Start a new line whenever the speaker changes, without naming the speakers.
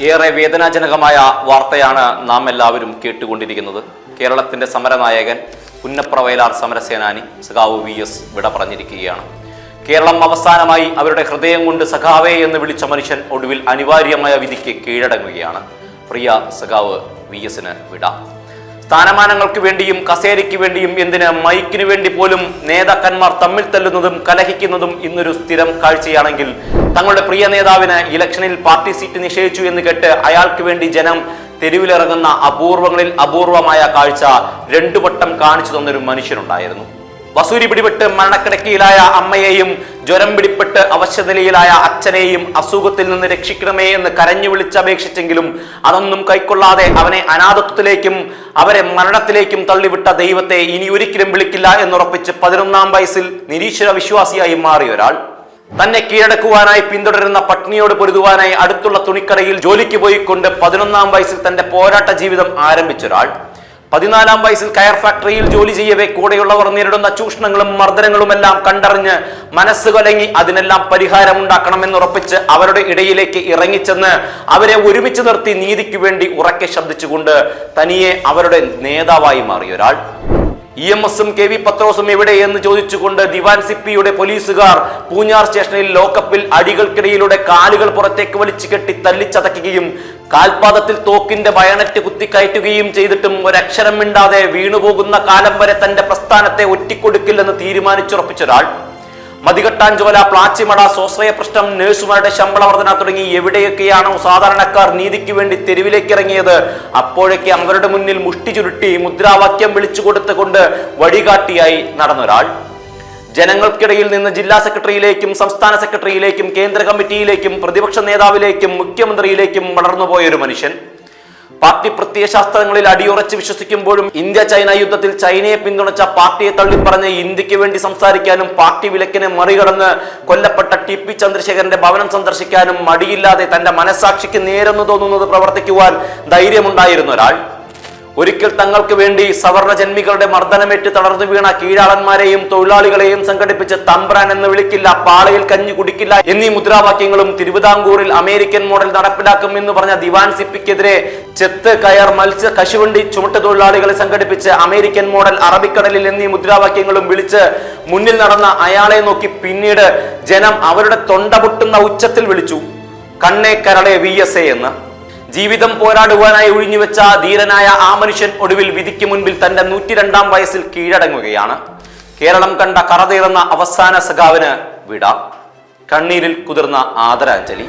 ഏറെ വേദനാജനകമായ വാർത്തയാണ് നാം എല്ലാവരും കേട്ടുകൊണ്ടിരിക്കുന്നത്. കേരളത്തിന്റെ സമരനായകൻ പുന്നപ്ര വയലാർ സമരസേനാനി സഖാവ് വി എസ് വിട പറഞ്ഞിരിക്കുകയാണ്. കേരളം അവസാനമായി അവരുടെ ഹൃദയം കൊണ്ട് സഖാവേ എന്ന് വിളിച്ച മനുഷ്യൻ ഒടുവിൽ അനിവാര്യമായ വിധിക്ക് കീഴടങ്ങുകയാണ്. പ്രിയ സഖാവ് വി എസിന് വിട. സ്ഥാനമാനങ്ങൾക്ക് വേണ്ടിയും കസേരയ്ക്ക് വേണ്ടിയും എന്തിന് മൈക്കിനു വേണ്ടി പോലും നേതാക്കന്മാർ തമ്മിൽ തല്ലുന്നതും കലഹിക്കുന്നതും ഇന്നൊരു സ്ഥിരം കാഴ്ചയാണെങ്കിൽ തങ്ങളുടെ പ്രിയ നേതാവിന് ഇലക്ഷനിൽ പാർട്ടി സീറ്റ് നിഷേധിച്ചു എന്ന് കേട്ട് അയാൾക്ക് വേണ്ടി ജനം തെരുവിലിറങ്ങുന്ന അപൂർവങ്ങളിൽ അപൂർവമായ കാഴ്ച രണ്ടു വട്ടം കാണിച്ചു തന്നൊരു മനുഷ്യനുണ്ടായിരുന്നു. വസൂരി പിടിപെട്ട് മരണക്കിടക്കിയിലായ അമ്മയെയും ജ്വരം പിടിപ്പെട്ട് അവശനിലയിലായ അച്ഛനെയും അസുഖത്തിൽ നിന്ന് രക്ഷിക്കണമേ എന്ന് കരഞ്ഞു വിളിച്ചപേക്ഷിച്ചെങ്കിലും അതൊന്നും കൈക്കൊള്ളാതെ അവനെ അനാഥത്വത്തിലേക്കും അവരെ മരണത്തിലേക്കും തള്ളിവിട്ട ദൈവത്തെ ഇനി ഒരിക്കലും വിളിക്കില്ല എന്നുറപ്പിച്ച് പതിനൊന്നാം വയസ്സിൽ നിരീശ്വര വിശ്വാസിയായി മാറിയ ഒരാൾ. തന്നെ കീഴടക്കുവാനായി പിന്തുടരുന്ന പട്ടിണിയോട് പൊരുതുവാനായി അടുത്തുള്ള തുണിക്കടയിൽ ജോലിക്ക് പോയിക്കൊണ്ട് പതിനൊന്നാം വയസ്സിൽ തന്റെ പോരാട്ട ജീവിതം ആരംഭിച്ച ഒരാൾ പതിനാലാം വയസ്സിൽ കയർ ഫാക്ടറിയിൽ ജോലി ചെയ്യവേ കൂടെയുള്ളവർ നേരിടുന്ന ചൂഷണങ്ങളും മർദ്ദനങ്ങളുമെല്ലാം കണ്ടറിഞ്ഞ് മനസ്സ് കലങ്ങി അതിനെല്ലാം പരിഹാരമുണ്ടാക്കണമെന്നുറപ്പിച്ച് അവരുടെ ഇടയിലേക്ക് ഇറങ്ങിച്ചെന്ന് അവരെ ഒരുമിച്ച് നിർത്തി നീതിക്ക് വേണ്ടി ഉറക്കെ ശബ്ദിച്ചുകൊണ്ട് തനിയെ അവരുടെ നേതാവായി മാറിയ ഒരാൾ. ഇ എം എസും കെ വി പത്രോസും എവിടെ എന്ന് ചോദിച്ചുകൊണ്ട് ദിവാൻ സിപ്പിയുടെ പോലീസുകാർ പൂഞ്ഞാർ സ്റ്റേഷനിൽ ലോക്കപ്പിൽ അടികൾക്കിടയിലൂടെ കാലുകൾ പുറത്തേക്ക് വലിച്ചു കെട്ടി തല്ലിച്ചതയ്ക്കുകയും കാൽപാദത്തിൽ തോക്കിന്റെ ബയണറ്റ് കുത്തിക്കയറ്റുകയും ചെയ്തിട്ടും ഒരക്ഷരം മിണ്ടാതെ വീണുപോകുന്ന കാലം വരെ തന്റെ പ്രസ്ഥാനത്തെ ഒറ്റിക്കൊടുക്കില്ലെന്ന് തീരുമാനിച്ചുറപ്പിച്ച ഒരാൾ മതികെട്ടാഞ്ചോല പ്ലാച്ചിമട സ്വാശ്രയ പ്രശ്നം നഴ്സുമാരുടെ ശമ്പള വർധന തുടങ്ങി എവിടെയൊക്കെയാണോ സാധാരണക്കാർ നീതിക്ക് വേണ്ടി തെരുവിലേക്ക് ഇറങ്ങിയത് അപ്പോഴേക്ക് അവരുടെ മുന്നിൽ മുഷ്ടി ചുരുട്ടി മുദ്രാവാക്യം വിളിച്ചു കൊടുത്തുകൊണ്ട് വഴികാട്ടിയായി നടന്നൊരാൾ. ജനങ്ങൾക്കിടയിൽ നിന്ന് ജില്ലാ സെക്രട്ടറിയിലേക്കും സംസ്ഥാന സെക്രട്ടറിയിലേക്കും കേന്ദ്ര കമ്മിറ്റിയിലേക്കും പ്രതിപക്ഷ നേതാവിലേക്കും മുഖ്യമന്ത്രിയിലേക്കും വളർന്നുപോയ ഒരു മനുഷ്യൻ. പാർട്ടി പ്രത്യയശാസ്ത്രങ്ങളിൽ അടിയുറച്ച് വിശ്വസിക്കുമ്പോഴും ഇന്ത്യ ചൈന യുദ്ധത്തിൽ ചൈനയെ പിന്തുണച്ച പാർട്ടിയെ തള്ളിപ്പറഞ്ഞ് ഇന്ത്യയ്ക്ക് വേണ്ടി സംസാരിക്കാനും പാർട്ടി വിലക്കിനെ മറികടന്ന് കൊല്ലപ്പെട്ട ടി പി ചന്ദ്രശേഖരന്റെ ഭവനം സന്ദർശിക്കാനും മടിയില്ലാതെ തന്റെ മനസാക്ഷിക്ക് നേരെന്ന് തോന്നുന്നത് പ്രവർത്തിക്കുവാൻ ധൈര്യമുണ്ടായിരുന്ന ഒരാൾ. ഒരിക്കൽ തങ്ങൾക്ക് വേണ്ടി സവർണ ജന്മികളുടെ മർദ്ദനമേറ്റ് തളർന്നു വീണ കീഴാളന്മാരെയും തൊഴിലാളികളെയും സംഘടിപ്പിച്ച് തമ്പ്രാൻ എന്ന് വിളിക്കില്ല പാളയിൽ കഞ്ഞി കുടിക്കില്ല എന്നീ മുദ്രാവാക്യങ്ങളും തിരുവിതാംകൂറിൽ അമേരിക്കൻ മോഡൽ നടപ്പിലാക്കും എന്ന് പറഞ്ഞ ദിവാൻ സിപ്പിക്കെതിരെ ചെത്ത് കയർ മത്സ്യ കശുവണ്ടി ചുമട്ട് തൊഴിലാളികളെ സംഘടിപ്പിച്ച് അമേരിക്കൻ മോഡൽ അറബിക്കടലിൽ എന്നീ മുദ്രാവാക്യങ്ങളും വിളിച്ച് മുന്നിൽ നടന്ന അയാളെ നോക്കി പിന്നീട് ജനം അവരുടെ തൊണ്ട പൊട്ടുന്ന ഉച്ചത്തിൽ വിളിച്ചു കണ്ണേ കരളെ വി എസ് എ എന്ന്. ജീവിതം പോരാടുവാനായി ഒഴിഞ്ഞുവെച്ച ധീരനായ ആ മനുഷ്യൻ ഒടുവിൽ വിധിക്ക് മുൻപിൽ തന്റെ നൂറ്റിരണ്ടാം വയസ്സിൽ കീഴടങ്ങുകയാണ്. കേരളം കണ്ട കറതീറുന്ന അവസാന സഖാവിന് വിട. കണ്ണീരിൽ കുതിർന്ന ആദരാഞ്ജലി.